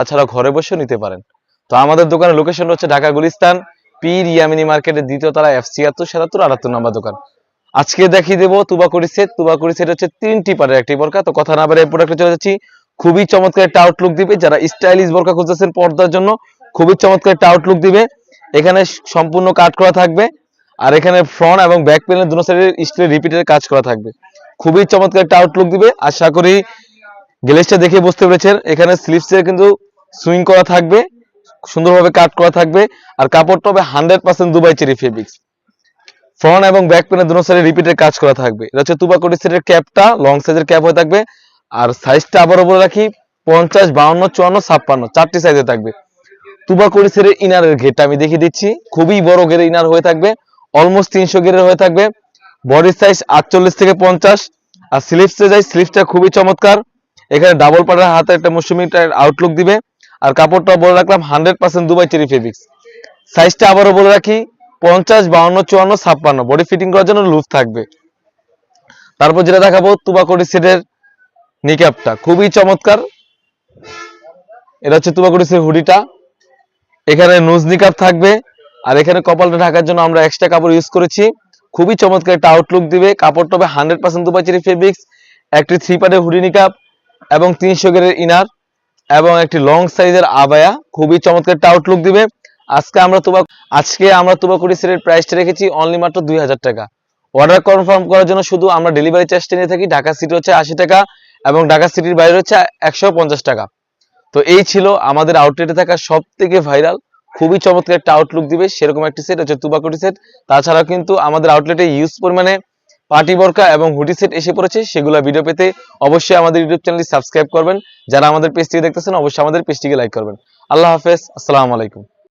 তাছাড়া ঘরে বসেও নিতে পারেন। তো আমাদের দোকানের লোকেশন হচ্ছে ঢাকা গুলিস্তান, পীর ইয়ামিনী মার্কেটের দ্বিতীয় তলা এফ ছিয়াত্তর সাতাত্তর আটাত্তর নাম্বার দোকান। আজকে দেখিয়ে দেবো তুবাকুড়ি সেট তুবাকুড়ি সেট হচ্ছে তিনটি পারের একটি বোরকা তো কথা না বারে প্রোডাক্টে চলে যাচ্ছি। খুবই চমৎকার একটা আউটলুক দিবে। যারা স্টাইলিশ বোরকা খুঁজতেছেন পর্দার জন্য, খুবই চমৎকার একটা আউটলুক দিবে। এখানে সম্পূর্ণ কাট করা থাকবে। আর এখানে ফ্রন্ট এবং ব্যাক প্যানেল দুটো সাইডের স্টিল রিপিটের কাজ করা থাকবে। খুবই চমৎকার একটা আউটলুক দিবে। আশা করি গ্লেসটা দেখে বুঝতে পেরেছেন। এখানে স্লিপসে কিন্তু সুইং করা থাকবে, সুন্দরভাবে কাট করা থাকবে, আর কাপড়টা হবে hundred percent Dubai cherry fabrics. Front এবং ব্যাক প্যানে দুটো সাইডে রিপিটের কাজ করা থাকবে। এটা হচ্ছে তুবাকটি সেটের ক্যাপটা, লং সাইজের ক্যাপ হয়ে থাকবে, আর সাইজটা আবারও বলে রাখি, পঞ্চাশ, বাউন্ন, চুয়ান্ন, ছাপ্পান্ন, চারটি সাইজে থাকবে। তুবাকটি সেটের ইনারের ঘেরটা আমি দেখিয়ে দিচ্ছি, খুবই বড় ঘেরের ইনার হয়ে থাকবে অলমোস্ট তিনশো ঘেরের হয়ে থাকবে। বডি সাইজ আটচল্লিশ থেকে পঞ্চাশ, আর স্লিপসে যাই স্লিপসটা খুবই চমৎকার। এখানে ডাবল পাটার হাতে একটা মৌসুমিটার আউটলুক দিবে। আর কাপড়টা বলে রাখলাম hundred percent Dubai cherry fabrics. সাইজটা আবারও বলে রাখি, পঞ্চাশ, বাউন্ন, চুয়ান্ন, ছাপ্পান্ন। বডি ফিটিং করার জন্য লুজ থাকবে। তারপর যেটা দেখাবো, তুবাকড়ি সেটের নিক্যাপটা খুবই চমৎকার। এটা হচ্ছে তুবাকড়ি সেটের হুডিটা। এখানে নুজ নিকাপ থাকবে। আর এখানে কপালটা ঢাকার জন্য আমরা এক্সট্রা কাপড় ইউজ করেছি। খুবই চমৎকার একটা আউটলুক দিবে। কাপড়টা হবে hundred percent Dubai cherry fabrics. একটি থ্রি পার্টের হুডি নিকাপ এবং তিনশো গেরের ইনার এবং একটি লং সাইজের আবায়া, খুবই চমৎকার একটা আউটলুক দিবে। আজকে আমরা তুবা আজকে আমরা তুবাকুড়ি সেটের প্রাইসটা রেখেছি অনলি মাত্র দুই হাজার টাকা। অর্ডার কনফার্ম করার জন্য শুধু আমরা ডেলিভারি চার্জটা নিয়ে থাকি, ঢাকা সিটি হচ্ছে আশি টাকা এবং ঢাকা সিটির বাইরে হচ্ছে একশো পঞ্চাশ টাকা। তো এই ছিল আমাদের আউটলেটে থাকা সব থেকে ভাইরাল খুবই চমৎকার একটা আউটলুক দিবে, সেরকম একটি সেট হচ্ছে তুবাকুটি সেট তাছাড়াও কিন্তু আমাদের আউটলেটে ইউজ পরিমাণে পার্টি বরকা এবং হুডি সেট এসে পড়েছে, সেগুলো ভিডিও পেতে অবশ্যই আমাদের ইউটিউব চ্যানেলটি সাবস্ক্রাইব করবেন। যারা আমাদের পেজটিকে দেখতেছেন, অবশ্যই আমাদের পেজটিকে লাইক করবেন। আল্লাহ হাফেজ, আসসালামু আলাইকুম।